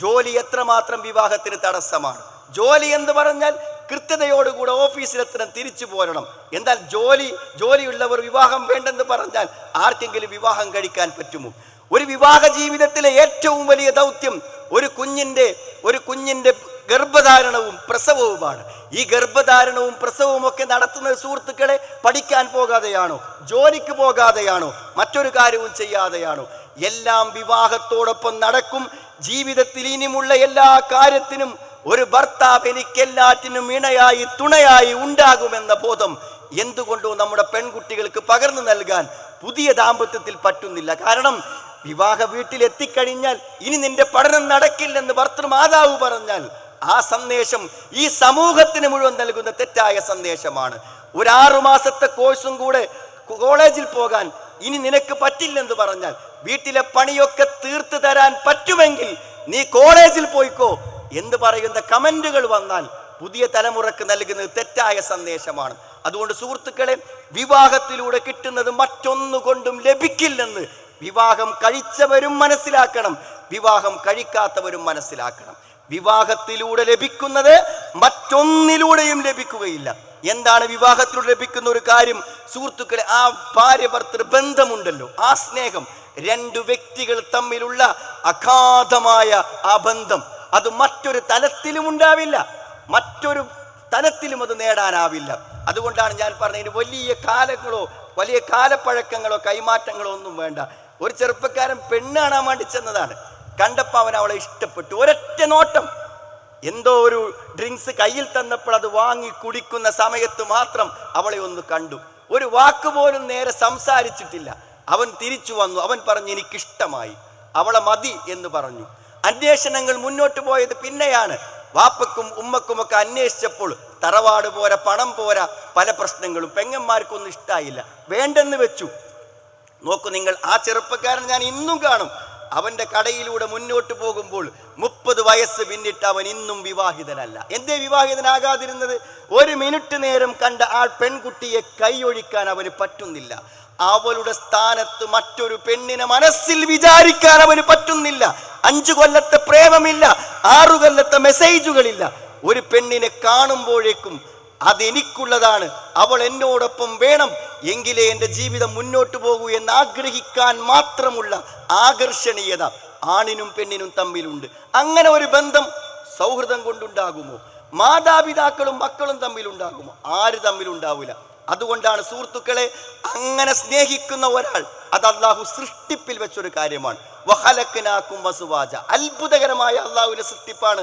[SPEAKER 1] ജോലി എത്രമാത്രം വിവാഹത്തിന് തടസ്സമാണ്? ജോലി എന്ന് പറഞ്ഞാൽ കൃത്യതയോടുകൂടെ ഓഫീസിലെത്തണം തിരിച്ചു പോരണം. എന്നാൽ ജോലി ജോലിയുള്ളവർ വിവാഹം വേണ്ടെന്ന് പറഞ്ഞാൽ ആർക്കെങ്കിലും വിവാഹം കഴിക്കാൻ പറ്റുമോ? ഒരു വിവാഹ ജീവിതത്തിലെ ഏറ്റവും വലിയ ദൗത്യം ഒരു കുഞ്ഞിന്റെ ഒരു കുഞ്ഞിന്റെ ഗർഭധാരണവും പ്രസവവുമാണ്. ഈ ഗർഭധാരണവും പ്രസവവും ഒക്കെ നടത്തുന്ന സുഹൃത്തുക്കളെ പഠിക്കാൻ പോകാതെയാണോ? ജോലിക്ക് പോകാതെയാണോ? മറ്റൊരു കാര്യവും ചെയ്യാതെയാണോ? എല്ലാം വിവാഹത്തോടൊപ്പം നടക്കും. ജീവിതത്തിൽ ഇനിയുമുള്ള എല്ലാ കാര്യത്തിനും ഒരു ഭർത്താവ് എനിക്ക് എല്ലാറ്റിനും ഇണയായി തുണയായി ഉണ്ടാകുമെന്ന ബോധം എന്തുകൊണ്ടോ നമ്മുടെ പെൺകുട്ടികൾക്ക് പകർന്നു നൽകാൻ പുതിയ ദാമ്പത്യത്തിൽ പറ്റുന്നില്ല. കാരണം വിവാഹ വീട്ടിൽ എത്തിക്കഴിഞ്ഞാൽ ഇനി നിന്റെ പഠനം നടക്കില്ലെന്ന് ഭർത്തൃമാതാവ് പറഞ്ഞാൽ ആ സന്ദേശം ഈ സമൂഹത്തിന് മുഴുവൻ നൽകുന്ന തെറ്റായ സന്ദേശമാണ്. ഒരു മാസത്തെ കോഴ്സും കൂടെ കോളേജിൽ പോകാൻ ഇനി നിനക്ക് പറ്റില്ലെന്ന് പറഞ്ഞാൽ വീട്ടിലെ പണിയൊക്കെ തീർത്തു തരാൻ പറ്റുമെങ്കിൽ നീ കോളേജിൽ പോയിക്കോ എന്ന് പറയുന്ന കമന്റുകൾ വന്നാൽ പുതിയ തലമുറയ്ക്ക് നൽകുന്നത് തെറ്റായ സന്ദേശമാണ്. അതുകൊണ്ട് സുഹൃത്തുക്കളെ വിവാഹത്തിലൂടെ കിട്ടുന്നത് മറ്റൊന്നുകൊണ്ടും ലഭിക്കില്ലെന്ന് വിവാഹം കഴിച്ചവരും മനസ്സിലാക്കണം. വിവാഹം കഴിക്കാത്തവരും മനസ്സിലാക്കണം. വിവാഹത്തിലൂടെ ലഭിക്കുന്നത് മറ്റൊന്നിലൂടെയും ലഭിക്കുകയില്ല. എന്താണ് വിവാഹത്തിലൂടെ ലഭിക്കുന്ന ഒരു കാര്യം? സുഹൃത്തുക്കളെ ആ ഭാര്യ ഭർത്തൃ ബന്ധമുണ്ടല്ലോ. ആ സ്നേഹം. രണ്ടു വ്യക്തികൾ തമ്മിലുള്ള അഗാധമായ ആ ബന്ധം. അത് മറ്റൊരു തലത്തിലും ഉണ്ടാവില്ല. മറ്റൊരു തലത്തിലും അത് നേടാനാവില്ല. അതുകൊണ്ടാണ് ഞാൻ പറഞ്ഞതിന് വലിയ കാലങ്ങളോ വലിയ കാലപ്പഴക്കങ്ങളോ കൈമാറ്റങ്ങളോ ഒന്നും വേണ്ട. ഒരു ചെറുപ്പക്കാരൻ പെണ്ണ് കാണാൻ വേണ്ടി ചെന്നതാണ്. കണ്ടപ്പോൾ അവൻ അവളെ ഇഷ്ടപ്പെട്ടു. ഒരൊറ്റ നോട്ടം. എന്തോ ഒരു ഡ്രിങ്ക്സ് കയ്യിൽ തന്നപ്പോൾ അത് വാങ്ങി കുടിക്കുന്ന സമയത്ത് മാത്രം അവളെ ഒന്ന് കണ്ടു. ഒരു വാക്ക് പോലും നേരെ സംസാരിച്ചിട്ടില്ല. അവൻ തിരിച്ചു വന്നു. അവൻ പറഞ്ഞു എനിക്കിഷ്ടമായി. അവളെ മതി എന്ന് പറഞ്ഞു. അന്വേഷണങ്ങൾ മുന്നോട്ട് പോയത് പിന്നെയാണ്. വാപ്പക്കും ഉമ്മക്കുമൊക്കെ അന്വേഷിച്ചപ്പോൾ തറവാട് പോരാ പണം പോരാ പല പ്രശ്നങ്ങളും പെങ്ങന്മാർക്കൊന്നും ഇഷ്ടായില്ല. വേണ്ടെന്ന് വെച്ചു. നോക്കൂ നിങ്ങൾ ആ ചെറുപ്പക്കാരൻ ഞാൻ ഇന്നും കാണും. അവന്റെ കടയിലൂടെ മുന്നോട്ട് പോകുമ്പോൾ മുപ്പത് വയസ്സ് പിന്നിട്ട് അവൻ ഇന്നും വിവാഹിതനല്ല. എന്തേ വിവാഹിതനാകാതിരുന്നത്? ഒരു മിനിറ്റ് നേരം കണ്ട ആ പെൺകുട്ടിയെ കൈയൊഴിക്കാൻ അവന് പറ്റുന്നില്ല. അവളുടെ സ്ഥാനത്ത് മറ്റൊരു പെണ്ണിനെ മനസ്സിൽ വിചാരിക്കാൻ അവന് പറ്റുന്നില്ല. അഞ്ചു കൊല്ലത്തെ പ്രേമമില്ല ആറു കൊല്ലത്തെ മെസ്സേജുകളില്ല. ഒരു പെണ്ണിനെ കാണുമ്പോഴേക്കും അതെനിക്കുള്ളതാണ്. അവൾ എന്നോടൊപ്പം വേണം എങ്കിലേ എന്റെ ജീവിതം മുന്നോട്ട് പോകൂ എന്ന് ആഗ്രഹിക്കാൻ മാത്രമുള്ള ആകർഷണീയത ആണിനും പെണ്ണിനും തമ്മിലുണ്ട്. അങ്ങനെ ഒരു ബന്ധം സൗഹൃദം കൊണ്ടുണ്ടാകുമോ? മാതാപിതാക്കളും മക്കളും തമ്മിലുണ്ടാകുമോ? ആര് തമ്മിലുണ്ടാവില്ല. അതുകൊണ്ടാണ് സുഹൃത്തുക്കളെ അങ്ങനെ സ്നേഹിക്കുന്ന ഒരാൾ അത് അള്ളാഹു സൃഷ്ടിപ്പിൽ വെച്ചൊരു കാര്യമാണ്. വഹലക്കനാക്കും വസുവാജ. അത്ഭുതകരമായ അള്ളാഹുവിന്റെ സൃഷ്ടിപ്പാണ്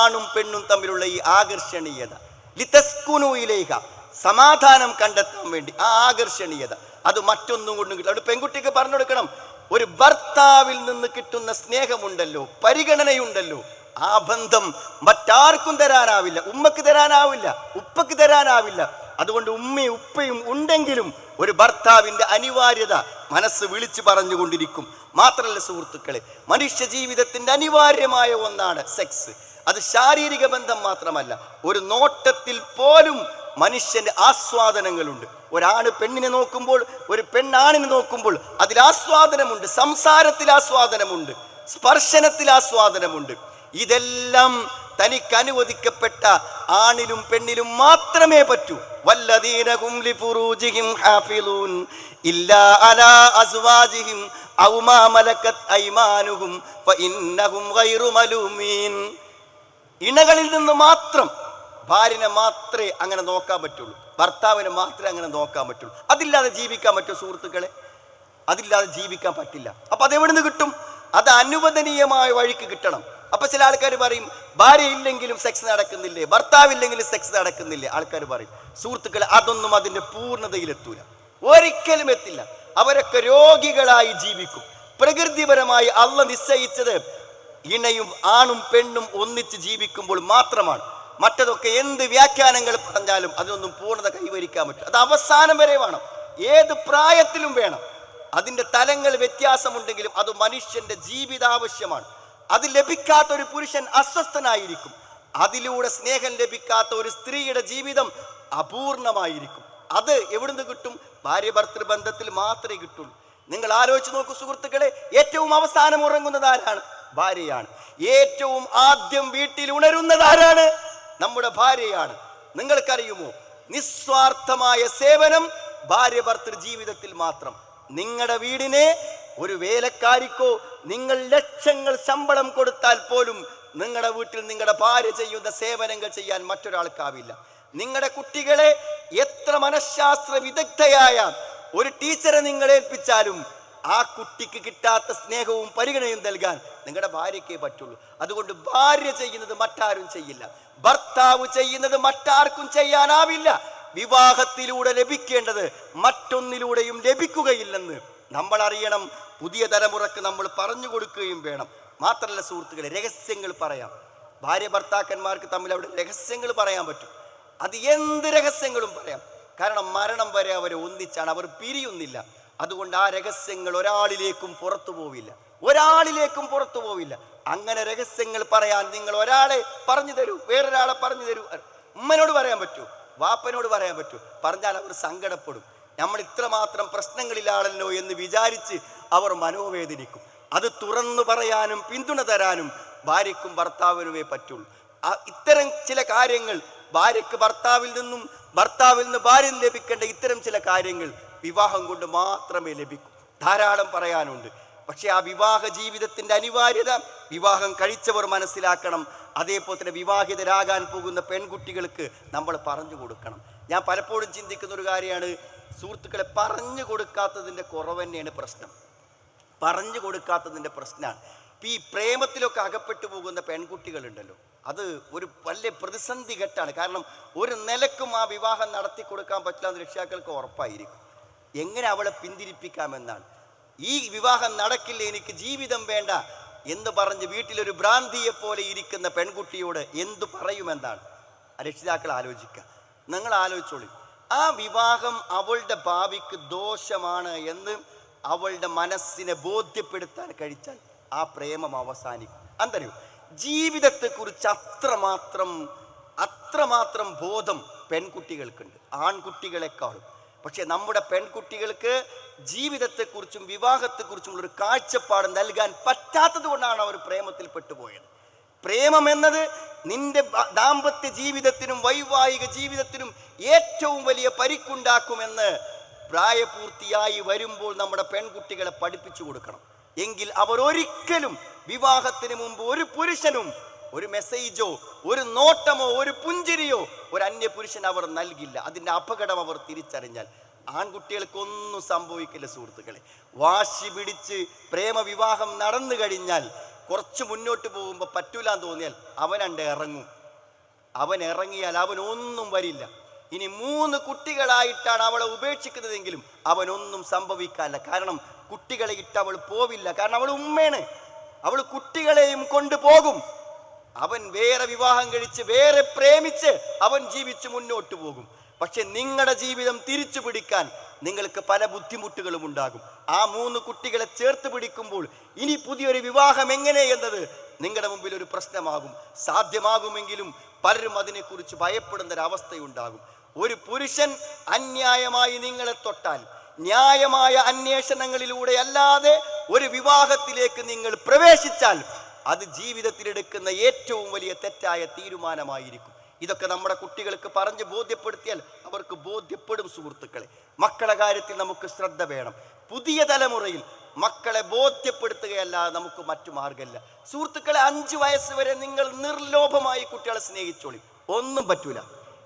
[SPEAKER 1] ആണും പെണ്ണും തമ്മിലുള്ള ഈ ആകർഷണീയത. ലിതസ്കുനുയിലേഹ സമാധാനം കണ്ടെത്താൻ വേണ്ടി ആ ആകർഷണീയത. അത് മറ്റൊന്നും കൊണ്ടും കിട്ടും അവിടെ പെൺകുട്ടിക്ക് പറഞ്ഞു കൊടുക്കണം ഒരു ഭർത്താവിൽ നിന്ന് കിട്ടുന്ന സ്നേഹമുണ്ടല്ലോ പരിഗണനയുണ്ടല്ലോ ആ ബന്ധം മറ്റാർക്കും തരാനാവില്ല ഉമ്മക്ക് തരാനാവില്ല ഉപ്പക്ക് തരാനാവില്ല അതുകൊണ്ട് ഉമ്മയും ഉപ്പയും ഉണ്ടെങ്കിലും ഒരു ഭർത്താവിന്റെ അനിവാര്യത മനസ്സ് വിളിച്ചു പറഞ്ഞുകൊണ്ടിരിക്കും. മാത്രമല്ല സുഹൃത്തുക്കളെ മനുഷ്യ ജീവിതത്തിന്റെ അനിവാര്യമായ ഒന്നാണ് സെക്സ് അത് ശാരീരിക ബന്ധം മാത്രമല്ല ഒരു നോട്ടത്തിൽ പോലും മനുഷ്യന്റെ ആസ്വാദനങ്ങളുണ്ട്. ഒരാണ് പെണ്ണിനെ നോക്കുമ്പോൾ ഒരു പെണ്ണാണിനെ നോക്കുമ്പോൾ അതിൽ ആസ്വാദനമുണ്ട് സംസാരത്തിൽ ആസ്വാദനമുണ്ട് സ്പർശനത്തിൽ ആസ്വാദനമുണ്ട്. ഇതെല്ലാം തനിക്ക് അനുവദിക്കപ്പെട്ട ആണിലും പെണ്ണിലും മാത്രമേ പറ്റൂ. വല്ലദീനഹും لفروجهم حافظون ഇല്ലാ അലാ أزواجهم أو ما ملكت أيمانهم ഫഇന്നഹും ഗൈറു മലൂമീൻ. ഇണകളിൽ നിന്ന് മാത്രം ഭാര്യനെ മാത്രമേ അങ്ങനെ നോക്കാൻ പറ്റുള്ളൂ. ഭർത്താവിനെ മാത്രമേ അങ്ങനെ നോക്കാൻ പറ്റുള്ളൂ. അതില്ലാതെ ജീവിക്കാൻ പറ്റുമോ സുഹൃത്തുക്കളെ? അതില്ലാതെ ജീവിക്കാൻ പറ്റില്ല. അപ്പൊ അതെവിടുന്ന് കിട്ടും? അത് അനുവദനീയമായ വഴിക്ക് കിട്ടണം. അപ്പൊ ചില ആൾക്കാർ പറയും ഭാര്യ ഇല്ലെങ്കിലും സെക്സ് നടക്കുന്നില്ലേ? ഭർത്താവില്ലെങ്കിലും സെക്സ് നടക്കുന്നില്ലേ? ആൾക്കാർ പറയും സുഹൃത്തുക്കൾ അതൊന്നും അതിന്റെ പൂർണതയിൽ എത്തൂല. ഒരിക്കലും എത്തില്ല. അവരൊക്കെ രോഗികളായി ജീവിക്കും. പ്രകൃതിപരമായി അല്ല നിശ്ചയിച്ചത് ഇണയും ആണും പെണ്ണും ഒന്നിച്ച് ജീവിക്കുമ്പോൾ മാത്രമാണ്. മറ്റതൊക്കെ എന്ത് വ്യാഖ്യാനങ്ങൾ പറഞ്ഞാലും അതിനൊന്നും പൂർണത കൈവരിക്കാൻ പറ്റും അത് അവസാനം വരെ വേണം. ഏത് പ്രായത്തിലും വേണം. അതിന്റെ തലങ്ങൾ വ്യത്യാസമുണ്ടെങ്കിലും അത് മനുഷ്യന്റെ ജീവിതാവശ്യമാണ്. അത് ലഭിക്കാത്ത ഒരു പുരുഷൻ അസ്വസ്ഥനായിരിക്കും. അതിലൂടെ സ്നേഹം ലഭിക്കാത്ത ഒരു സ്ത്രീയുടെ ജീവിതം അപൂർണമായിരിക്കും. അത് എവിടുന്ന് കിട്ടും? ഭാര്യ ഭർത്തൃ ബന്ധത്തിൽ മാത്രമേ കിട്ടുള്ളൂ. നിങ്ങൾ ആലോചിച്ച് നോക്കൂ സുഹൃത്തുക്കളെ ഏറ്റവും അവസാനം ഉറങ്ങുന്നത് ആരാണ്? ഭാര്യയാണ്. ഏറ്റവും ആദ്യം വീട്ടിൽ ഉണരുന്നത് ആരാണ്? നമ്മുടെ ഭാര്യയാണ്. നിങ്ങൾക്കറിയുമോ? നിസ്വാർത്ഥമായ സേവനം ഭാര്യ ഭർത്തൃ ജീവിതത്തിൽ മാത്രം. നിങ്ങളുടെ വീടിനെ ഒരു വേലക്കാരിക്കോ നിങ്ങൾ ലക്ഷങ്ങൾ ശമ്പളം കൊടുത്താൽ പോലും നിങ്ങളുടെ വീട്ടിൽ നിങ്ങളുടെ ഭാര്യ ചെയ്യുന്ന സേവനങ്ങൾ ചെയ്യാൻ മറ്റൊരാൾക്കാവില്ല. നിങ്ങളുടെ കുട്ടികളെ എത്ര മനഃശാസ്ത്ര വിദഗ്ധയായ ഒരു ടീച്ചറെ നിങ്ങൾ ഏൽപ്പിച്ചാലും ആ കുട്ടിക്ക് കിട്ടാത്ത സ്നേഹവും പരിഗണനയും നൽകാൻ നിങ്ങളുടെ ഭാര്യയ്ക്കേ പറ്റുള്ളൂ. അതുകൊണ്ട് ഭാര്യ ചെയ്യുന്നത് മറ്റാരും ചെയ്യില്ല. ഭർത്താവ് ചെയ്യുന്നത് മറ്റാർക്കും ചെയ്യാനാവില്ല. വിവാഹത്തിലൂടെ ലഭിക്കേണ്ടത് മറ്റൊന്നിലൂടെയും ലഭിക്കുകയില്ലെന്ന് നമ്മൾ അറിയണം പുതിയ തലമുറയ്ക്ക് നമ്മൾ പറഞ്ഞു കൊടുക്കുകയും വേണം. മാത്രമല്ല സുഹൃത്തുക്കളെ രഹസ്യങ്ങൾ പറയാം. ഭാര്യ ഭർത്താക്കന്മാർക്ക് തമ്മിൽ അവിടെ രഹസ്യങ്ങൾ പറയാൻ പറ്റും. അത് എന്ത് രഹസ്യങ്ങളും പറയാം. കാരണം മരണം വരെ അവരെ ഒന്നിച്ചാണ് അവർ പിരിയുന്നില്ല. അതുകൊണ്ട് ആ രഹസ്യങ്ങൾ ഒരാളിലേക്കും പുറത്തു പോവില്ല. ഒരാളിലേക്കും പുറത്തു പോവില്ല. അങ്ങനെ രഹസ്യങ്ങൾ പറയാൻ നിങ്ങൾ ഒരാളെ പറഞ്ഞു തരൂ വേറൊരാളെ പറഞ്ഞു തരൂ. ഉമ്മനോട് പറയാൻ പറ്റൂ വാപ്പനോട് പറയാൻ പറ്റൂ. പറഞ്ഞാൽ അവർ സങ്കടപ്പെടും. നമ്മൾ ഇത്രമാത്രം പ്രശ്നങ്ങളിലാണല്ലോ എന്ന് വിചാരിച്ച് അവർ മനോവേദനിക്കും. അത് തുറന്നു പറയാനും പിന്തുണ തരാനും ഭാര്യയ്ക്കും ഭർത്താവിനുമേ പറ്റുള്ളൂ. ഇത്തരം ചില കാര്യങ്ങൾ ഭാര്യയ്ക്ക് ഭർത്താവിൽ നിന്നും ഭർത്താവിൽ നിന്ന് ഭാര്യ ലഭിക്കേണ്ട ഇത്തരം ചില കാര്യങ്ങൾ വിവാഹം കൊണ്ട് മാത്രമേ ലഭിക്കൂ. ധാരാളം പറയാനുണ്ട്. പക്ഷെ ആ വിവാഹ ജീവിതത്തിന്റെ അനിവാര്യത വിവാഹം കഴിച്ചവർ മനസ്സിലാക്കണം. അതേപോലെ തന്നെ വിവാഹിതരാകാൻ പോകുന്ന പെൺകുട്ടികൾക്ക് നമ്മൾ പറഞ്ഞു കൊടുക്കണം. ഞാൻ പലപ്പോഴും ചിന്തിക്കുന്ന ഒരു കാര്യമാണ് സുഹൃത്തുക്കളെ പറഞ്ഞു കൊടുക്കാത്തതിന്റെ കുറവ് തന്നെയാണ് പ്രശ്നം. പറഞ്ഞു കൊടുക്കാത്തതിന്റെ പ്രശ്നമാണ് ഇപ്പം ഈ പ്രേമത്തിലൊക്കെ അകപ്പെട്ടു പോകുന്ന പെൺകുട്ടികളുണ്ടല്ലോ അത് ഒരു വലിയ പ്രതിസന്ധി ഘട്ടാണ് കാരണം ഒരു നിലക്കും ആ വിവാഹം നടത്തി കൊടുക്കാൻ പറ്റില്ല എന്ന് രക്ഷിതാക്കൾക്ക് ഉറപ്പായിരിക്കും. എങ്ങനെ അവളെ പിന്തിരിപ്പിക്കാമെന്നാണ്. ഈ വിവാഹം നടക്കില്ല എനിക്ക് ജീവിതം വേണ്ട എന്ന് പറഞ്ഞ് വീട്ടിലൊരു ഭ്രാന്തിയെ പോലെ ഇരിക്കുന്ന പെൺകുട്ടിയോട് എന്തു പറയുമെന്നാണ്. രക്ഷിതാക്കൾ ആലോചിക്കുക. നിങ്ങൾ ആലോചിച്ചോളൂ. ആ വിവാഹം അവളുടെ ഭാവിക്ക് ദോഷമാണ് എന്ന് അവളുടെ മനസ്സിനെ ബോധ്യപ്പെടുത്താൻ കഴിച്ചാൽ ആ പ്രേമം അവസാനിക്കും. അന്തരൂ ജീവിതത്തെക്കുറിച്ച് അത്രമാത്രം അത്രമാത്രം ബോധം പെൺകുട്ടികൾക്കുണ്ട്. ആൺകുട്ടികളെക്കാളും. പക്ഷേ നമ്മുടെ പെൺകുട്ടികൾക്ക് ജീവിതത്തെക്കുറിച്ചും വിവാഹത്തെക്കുറിച്ചും ഒരു കാഴ്ചപ്പാട് നൽകാൻ പറ്റാത്തത് കൊണ്ടാണ് അവർ പ്രേമത്തിൽ പെട്ടുപോയത്. പ്രേമം എന്നത് നിന്റെ ദാമ്പത്യ ജീവിതത്തിനും വൈവാഹിക ജീവിതത്തിനും ഏറ്റവും വലിയ പരിക്കുണ്ടാക്കുമെന്ന് പ്രായപൂർത്തിയായി വരുമ്പോൾ നമ്മുടെ പെൺകുട്ടികളെ പഠിപ്പിച്ചു കൊടുക്കണം. എങ്കിൽ അവർ ഒരിക്കലും വിവാഹത്തിന് മുമ്പ് ഒരു പുരുഷനും ഒരു മെസ്സേജോ ഒരു നോട്ടമോ ഒരു പുഞ്ചിരിയോ ഒരു അന്യ പുരുഷൻ അവർ നൽകില്ല. അതിന്റെ അപകടം അവർ തിരിച്ചറിഞ്ഞാൽ ആൺകുട്ടികൾക്കൊന്നും സംഭവിക്കില്ല സുഹൃത്തുക്കളെ. വാശി പിടിച്ച് പ്രേമവിവാഹം നടന്നു കഴിഞ്ഞാൽ കുറച്ച് മുന്നോട്ട് പോകുമ്പോൾ പറ്റൂലാന്ന് തോന്നിയാൽ അവനണ്ട് ഇറങ്ങും. അവൻ ഇറങ്ങിയാൽ അവൻ ഒന്നും വരില്ല. ഇനി മൂന്ന് കുട്ടികളായിട്ടാണ് അവളെ ഉപേക്ഷിക്കുന്നതെങ്കിലും അവനൊന്നും സംഭവിക്കാനില്ല. കാരണം കുട്ടികളെ ഇട്ട് അവൾ പോവില്ല. കാരണം അവൾ ഉമ്മയാണ്. അവൾ കുട്ടികളെയും കൊണ്ടുപോകും അവൻ വേറെ വിവാഹം കഴിച്ച് വേറെ പ്രേമിച്ച് അവൻ ജീവിച്ച് മുന്നോട്ട് പോകും. പക്ഷെ നിങ്ങളുടെ ജീവിതം തിരിച്ചു പിടിക്കാൻ നിങ്ങൾക്ക് പല ബുദ്ധിമുട്ടുകളും ഉണ്ടാകും. ആ മൂന്ന് കുട്ടികളെ ചേർത്ത് പിടിക്കുമ്പോൾ ഇനി പുതിയൊരു വിവാഹം എങ്ങനെ എന്നത് നിങ്ങളുടെ മുമ്പിൽ ഒരു പ്രശ്നമാകും. സാധ്യമാകുമെങ്കിലും പലരും അതിനെക്കുറിച്ച് ഭയപ്പെടുന്ന ഒരു അവസ്ഥയുണ്ടാകും ഒരു പുരുഷൻ അന്യായമായി നിങ്ങളെ തൊട്ടാൽ ന്യായമായ അന്വേഷണങ്ങളിലൂടെ അല്ലാതെ ഒരു വിവാഹത്തിലേക്ക് നിങ്ങൾ പ്രവേശിച്ചാൽ അത് ജീവിതത്തിലെടുക്കുന്ന ഏറ്റവും വലിയ തെറ്റായ തീരുമാനമായിരിക്കും. ഇതൊക്കെ നമ്മുടെ കുട്ടികൾക്ക് പറഞ്ഞ് ബോധ്യപ്പെടുത്തിയാൽ അവർക്ക് ബോധ്യപ്പെടും സുഹൃത്തുക്കളെ. മക്കളെ കാര്യത്തിൽ നമുക്ക് ശ്രദ്ധ വേണം. പുതിയ തലമുറയിൽ മക്കളെ ബോധ്യപ്പെടുത്തുകയല്ലാതെ നമുക്ക് മറ്റു മാർഗമില്ല. സുഹൃത്തുക്കളെ അഞ്ച് വയസ്സ് വരെ നിങ്ങൾ നിർലോഭമായി കുട്ടികളെ സ്നേഹിച്ചോളി. ഒന്നും പറ്റൂല.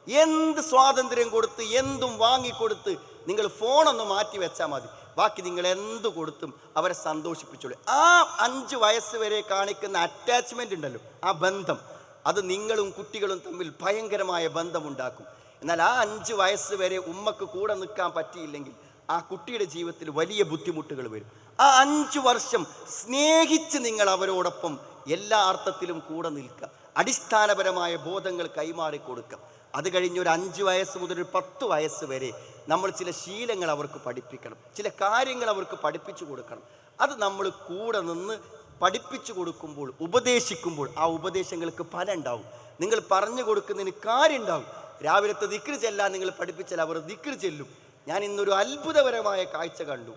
[SPEAKER 1] എന്ത് സ്വാതന്ത്ര്യം കൊടുത്ത് എന്തും വാങ്ങിക്കൊടുത്ത് നിങ്ങൾ ഫോണൊന്ന് മാറ്റി വെച്ചാൽ മതി. ബാക്കി നിങ്ങൾ എന്ത് കൊടുത്തും അവരെ സന്തോഷിപ്പിച്ചോളൂ. ആ അഞ്ച് വയസ്സ് വരെ കാണിക്കുന്ന അറ്റാച്ച്മെന്റ് ഉണ്ടല്ലോ ആ ബന്ധം. അത് നിങ്ങളും കുട്ടികളും തമ്മിൽ ഭയങ്കരമായ ബന്ധമുണ്ടാക്കും. എന്നാൽ ആ അഞ്ച് വയസ്സ് വരെ ഉമ്മക്ക് കൂടെ നിൽക്കാൻ പറ്റിയില്ലെങ്കിൽ ആ കുട്ടിയുടെ ജീവിതത്തിൽ വലിയ ബുദ്ധിമുട്ടുകൾ വരും. ആ അഞ്ച് വർഷം സ്നേഹിച്ച് നിങ്ങൾ അവരോടൊപ്പം എല്ലാ അർത്ഥത്തിലും കൂടെ നിൽക്കുക. അടിസ്ഥാനപരമായ ബോധങ്ങൾ കൈമാറി കൊടുക്കുക. അത് കഴിഞ്ഞ് ഒരു അഞ്ച് വയസ്സ് മുതൽ ഒരു പത്ത് വയസ്സ് വരെ നമ്മൾ ചില ശീലങ്ങൾ അവർക്ക് പഠിപ്പിക്കണം. ചില കാര്യങ്ങൾ അവർക്ക് പഠിപ്പിച്ചു കൊടുക്കണം. അത് നമ്മൾ കൂടെ നിന്ന് പഠിപ്പിച്ചു കൊടുക്കുമ്പോൾ ഉപദേശിക്കുമ്പോൾ ആ ഉപദേശങ്ങൾക്ക് ഫലം ഉണ്ടാവും. നിങ്ങൾ പറഞ്ഞു കൊടുക്കുന്നതിന് കാര്യം ഉണ്ടാവും രാവിലത്തെ ദിക്ർ ചെല്ലാൻ നിങ്ങൾ പഠിപ്പിച്ചാൽ അവർ ദിക്ർ ചെല്ലും. ഞാൻ ഇന്നൊരു അത്ഭുതപരമായ കാഴ്ച കണ്ടു.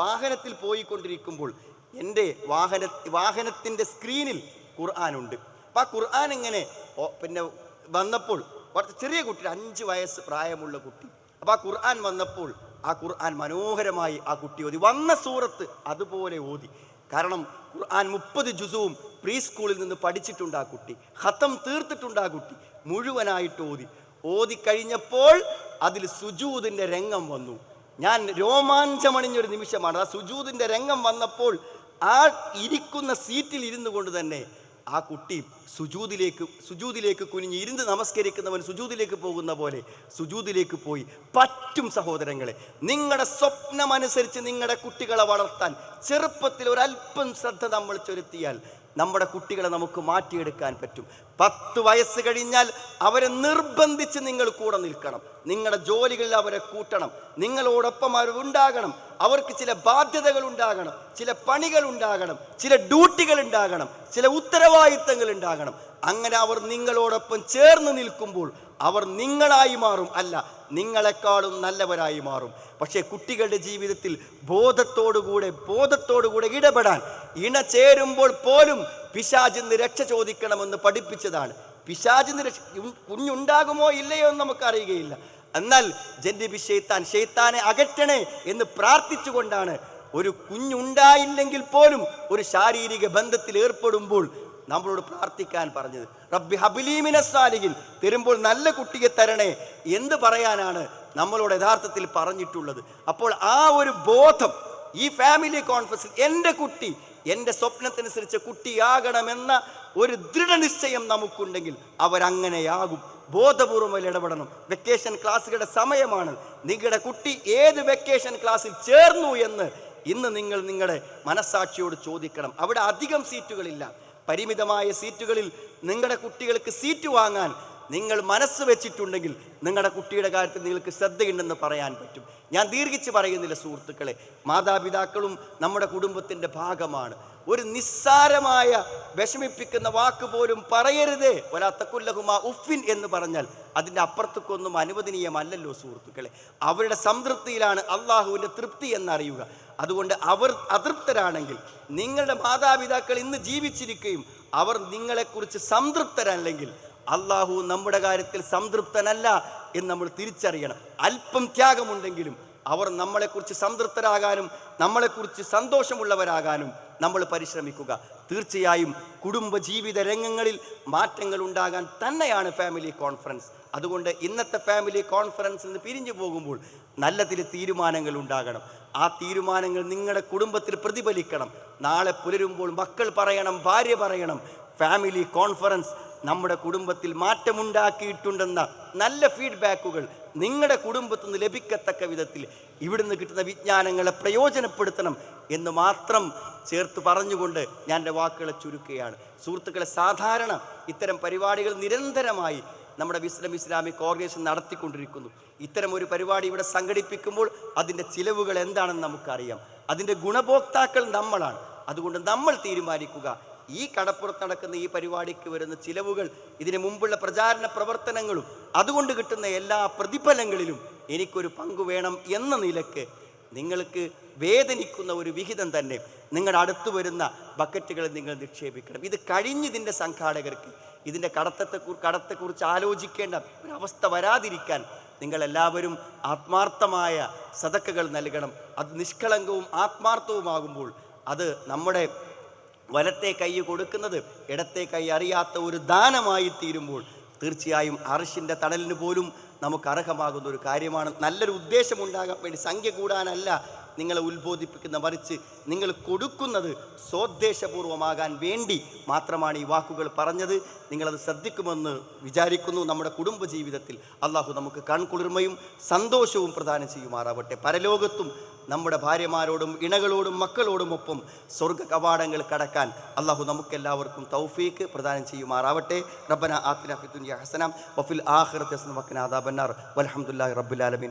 [SPEAKER 1] വാഹനത്തിൽ പോയിക്കൊണ്ടിരിക്കുമ്പോൾ എന്റെ വാഹന വാഹനത്തിന്റെ സ്ക്രീനിൽ ഖുർആാനുണ്ട് അപ്പം ആ ഖുർആൻ ഇങ്ങനെ പിന്നെ വന്നപ്പോൾ ചെറിയ കുട്ടി അഞ്ച് വയസ്സ് പ്രായമുള്ള കുട്ടി. അപ്പോൾ ആ ഖുർആൻ വന്നപ്പോൾ ആ ഖുർആൻ മനോഹരമായി ആ കുട്ടി ഓതി. വന്ന സൂറത്ത് അതുപോലെ ഓതി. കാരണം ഖുർആൻ മുപ്പത് ജുസവും പ്രീ സ്കൂളിൽ നിന്ന് പഠിച്ചിട്ടുണ്ട് ആ കുട്ടി. ഹത്തം തീർത്തിട്ടുണ്ട് ആ കുട്ടി. മുഴുവനായിട്ട് ഓതി. ഓതി കഴിഞ്ഞപ്പോൾ അതിൽ സുജൂദിന്റെ രംഗം വന്നു. ഞാൻ രോമാഞ്ചമണിഞ്ഞൊരു നിമിഷമാണ്. ആ സുജൂദിന്റെ രംഗം വന്നപ്പോൾ ആ ഇരിക്കുന്ന സീറ്റിൽ ഇരുന്നു കൊണ്ട് തന്നെ ആ കുട്ടി സുജൂതിലേക്ക് സുജൂതിലേക്ക് കുനിഞ്ഞ് ഇരുന്ന് നമസ്കരിക്കുന്നവൻ സുജൂതിലേക്ക് പോകുന്ന പോലെ സുജൂതിലേക്ക് പോയി. പറ്റും സഹോദരങ്ങളെ നിങ്ങളുടെ സ്വപ്നമനുസരിച്ച് നിങ്ങളുടെ കുട്ടികളെ വളർത്താൻ ചെറുപ്പത്തിൽ ഒരല്പം ശ്രദ്ധ നമ്മൾ ചെലുത്തിയാൽ നമ്മുടെ കുട്ടികളെ നമുക്ക് മാറ്റിയെടുക്കാൻ പറ്റും. പത്ത് വയസ്സ് കഴിഞ്ഞാൽ അവരെ നിർബന്ധിച്ച് നിങ്ങൾ കൂടെ നിൽക്കണം. നിങ്ങളുടെ ജോലികളിൽ അവരെ കൂട്ടണം. നിങ്ങളോടൊപ്പം അവർ ഉണ്ടാകണം. അവർക്ക് ചില ബാധ്യതകൾ ഉണ്ടാകണം. ചില പണികൾ ഉണ്ടാകണം. ചില ഡ്യൂട്ടികൾ ഉണ്ടാകണം. ചില ഉത്തരവാദിത്തങ്ങൾ ഉണ്ടാകണം. അങ്ങനെ അവർ നിങ്ങളോടൊപ്പം ചേർന്ന് നിൽക്കുമ്പോൾ അവർ നിങ്ങളായി മാറും. അല്ല നിങ്ങളെക്കാളും നല്ലവരായി മാറും. പക്ഷേ കുട്ടികളുടെ ജീവിതത്തിൽ ബോധത്തോടുകൂടെ ബോധത്തോടുകൂടെ ഇടപെടാൻ ഇണ ചേരുമ്പോൾ പോലും പിശാചിന്ന് രക്ഷ ചോദിക്കണമെന്ന് പഠിപ്പിച്ചതാണ്. പിശാചിന്ന് രക്ഷ കുഞ്ഞുണ്ടാകുമോ ഇല്ലയോ എന്ന് നമുക്കറിയുകയില്ല. എന്നാൽ ജന്റിബി ഷെയ്ത്താൻ ഷെയ്ത്താനെ അകറ്റണേ എന്ന് പ്രാർത്ഥിച്ചുകൊണ്ടാണ് ഒരു കുഞ്ഞുണ്ടായില്ലെങ്കിൽ പോലും ഒരു ശാരീരിക ബന്ധത്തിൽ ഏർപ്പെടുമ്പോൾ നമ്മളോട് പ്രാർത്ഥിക്കാൻ പറഞ്ഞത്. റബ്ബി ഹബിലീമിനെ സാലിഹിൻ. തരുമ്പോൾ നല്ല കുട്ടിയെ തരണേ എന്ന് പറയാനാണ് നമ്മളോട് യഥാർത്ഥത്തിൽ പറഞ്ഞിട്ടുള്ളത്. അപ്പോൾ ആ ഒരു ബോധം ഈ ഫാമിലി കോൺഫറൻസിൽ എന്റെ കുട്ടി എന്റെ സ്വപ്നത്തിനനുസരിച്ച് കുട്ടിയാകണമെന്ന ഒരു ദൃഢനിശ്ചയം നമുക്കുണ്ടെങ്കിൽ അവരങ്ങനെയാകും. ബോധപൂർവം ഇടപെടണം. വെക്കേഷൻ ക്ലാസ്സുകളുടെ സമയമാണ്. നിങ്ങളുടെ കുട്ടി ഏത് വെക്കേഷൻ ക്ലാസ്സിൽ ചേർന്നു എന്ന് ഇന്ന് നിങ്ങൾ നിങ്ങളുടെ മനസ്സാക്ഷിയോട് ചോദിക്കണം. അവിടെ അധികം സീറ്റുകളില്ല പരിമിതമായ സീറ്റുകളിൽ നിങ്ങളുടെ കുട്ടികൾക്ക് സീറ്റ് വാങ്ങാൻ നിങ്ങൾ മനസ്സ് വെച്ചിട്ടുണ്ടെങ്കിൽ നിങ്ങളുടെ കുട്ടിയുടെ കാര്യത്തിൽ നിങ്ങൾക്ക് ശ്രദ്ധയുണ്ടെന്ന് പറയാൻ പറ്റും. ഞാൻ ദീർഘിച്ച് പറയുന്നില്ല സുഹൃത്തുക്കളെ. മാതാപിതാക്കളും നമ്മുടെ കുടുംബത്തിന്റെ ഭാഗമാണ്. ഒരു നിസ്സാരമായ വിഷമിപ്പിക്കുന്ന വാക്ക് പോലും പറയരുതേ. ഒലാത്തക്കുല്ലഹുമ ഉഫിൻ എന്ന് പറഞ്ഞാൽ അതിന്റെ അപ്പുറത്തേക്കൊന്നും അനുവദനീയമല്ലല്ലോ സുഹൃത്തുക്കളെ. അവരുടെ സംതൃപ്തിയിലാണ് അള്ളാഹുവിന്റെ തൃപ്തി എന്നറിയുക. അതുകൊണ്ട് അവർ അതൃപ്തരാണെങ്കിൽ നിങ്ങളുടെ മാതാപിതാക്കൾ ഇന്ന് ജീവിച്ചിരിക്കുകയും അവർ നിങ്ങളെക്കുറിച്ച് സംതൃപ്തരല്ലെങ്കിൽ അള്ളാഹു നമ്മുടെ കാര്യത്തിൽ സംതൃപ്തനല്ല എന്ന് നമ്മൾ തിരിച്ചറിയണം. അല്പം ത്യാഗമുണ്ടെങ്കിലും അവർ നമ്മളെക്കുറിച്ച് സംതൃപ്തരാകാനും നമ്മളെക്കുറിച്ച് സന്തോഷമുള്ളവരാകാനും നമ്മൾ പരിശ്രമിക്കുക. തീർച്ചയായും കുടുംബ ജീവിത രംഗങ്ങളിൽ മാറ്റങ്ങൾ ഉണ്ടാകാൻ തന്നെയാണ് ഫാമിലി കോൺഫറൻസ് അതുകൊണ്ട് ഇന്നത്തെ ഫാമിലി കോൺഫറൻസിൽ നിന്ന് പിരിഞ്ഞു പോകുമ്പോൾ നല്ല ചില തീരുമാനങ്ങൾ ഉണ്ടാകണം. ആ തീരുമാനങ്ങൾ നിങ്ങളുടെ കുടുംബത്തിൽ പ്രതിഫലിക്കണം. നാളെ പുലരുമ്പോൾ മക്കൾ പറയണം ഭാര്യ പറയണം. ഫാമിലി കോൺഫറൻസ് നമ്മുടെ കുടുംബത്തിൽ മാറ്റമുണ്ടാക്കിയിട്ടുണ്ടെന്ന നല്ല ഫീഡ്ബാക്കുകൾ നിങ്ങളുടെ കുടുംബത്തിൽ നിന്ന് ലഭിക്കത്തക്ക വിധത്തിൽ ഇവിടുന്ന് കിട്ടുന്ന വിജ്ഞാനങ്ങളെ പ്രയോജനപ്പെടുത്തണം എന്ന് മാത്രം ചേർത്ത് പറഞ്ഞുകൊണ്ട് ഞാൻ എന്റെ വാക്കുകളെ ചുരുക്കുകയാണ്. സുഹൃത്തുക്കളെ സാധാരണ ഇത്തരം പരിപാടികൾ നിരന്തരമായി നമ്മുടെ വിസ്ലം ഇസ്ലാമിക് ഓർഗനൈസേഷൻ നടത്തിക്കൊണ്ടിരിക്കുന്നു. ഇത്തരം ഒരു പരിപാടി ഇവിടെ സംഘടിപ്പിക്കുമ്പോൾ അതിന്റെ ചിലവുകൾ എന്താണെന്ന് നമുക്കറിയാം. അതിന്റെ ഗുണഭോക്താക്കൾ നമ്മളാണ്. അതുകൊണ്ട് നമ്മൾ തീരുമാനിക്കുക. ഈ കടപ്പുറത്ത് നടക്കുന്ന ഈ പരിപാടിക്ക് വരുന്ന ചിലവുകൾ ഇതിനു മുമ്പുള്ള പ്രചാരണ പ്രവർത്തനങ്ങളും അതുകൊണ്ട് കിട്ടുന്ന എല്ലാ പ്രതിഫലങ്ങളിലും എനിക്കൊരു പങ്കു വേണം എന്ന നിലയ്ക്ക് നിങ്ങൾക്ക് വേദനിക്കുന്ന ഒരു വിഹിതം തന്നെ നിങ്ങളുടെ അടുത്തു വരുന്ന ബക്കറ്റുകളിൽ നിങ്ങൾ നിക്ഷേപിക്കണം. ഇത് കഴിഞ്ഞതിന്റെ സംഘാടകർക്ക് ഇതിന്റെ കടത്തത്തെ കടത്തെക്കുറിച്ച് ആലോചിക്കേണ്ട ഒരവസ്ഥ വരാതിരിക്കാൻ നിങ്ങളെല്ലാവരും ആത്മാർത്ഥമായ സതക്കകൾ നൽകണം. അത് നിഷ്കളങ്കവും ആത്മാർത്ഥവുമാകുമ്പോൾ അത് നമ്മുടെ വലത്തെ കൈ കൊടുക്കുന്നത് ഇടത്തെ കൈ അറിയാത്ത ഒരു ദാനമായി തീരുമ്പോൾ തീർച്ചയായും അറിഷിന്റെ തണലിന് പോലും നമുക്ക് അർഹമാകുന്ന ഒരു കാര്യമാണ്. നല്ലൊരു ഉദ്ദേശമുണ്ടാകാൻ വേണ്ടി സംഖ്യ കൂടാനല്ല നിങ്ങളെ ഉത്ബോധിപ്പിക്കുന്ന മറിച്ച് നിങ്ങൾ കൊടുക്കുന്നത് സ്വോദ്ദേശപൂർവമാകാൻ വേണ്ടി മാത്രമാണ് ഈ വാക്കുകൾ പറഞ്ഞത്. നിങ്ങളത് ശ്രദ്ധിക്കുമെന്ന് വിചാരിക്കുന്നു. നമ്മുടെ കുടുംബജീവിതത്തിൽ അള്ളാഹു നമുക്ക് കൺകുളിർമയും സന്തോഷവും പ്രദാനം ചെയ്യുമാറാവട്ടെ. പരലോകത്തും നമ്മുടെ ഭാര്യമാരോടും ഇണകളോടും മക്കളോടുമൊപ്പം സ്വർഗ കവാടങ്ങൾ കടക്കാൻ അള്ളാഹു നമുക്കെല്ലാവർക്കും തൗഫീക്ക് പ്രദാനം ചെയ്യുമാറാവട്ടെ. റബ്ബന ആത്തിന ഫിദ്ദുനിയ ഹസന വഫിൽ ആഖിറതി ഹസന വഖിന അദാബന്നാർ. വൽഹംദുലില്ലാഹി റബ്ബിൽ ആലമീൻ.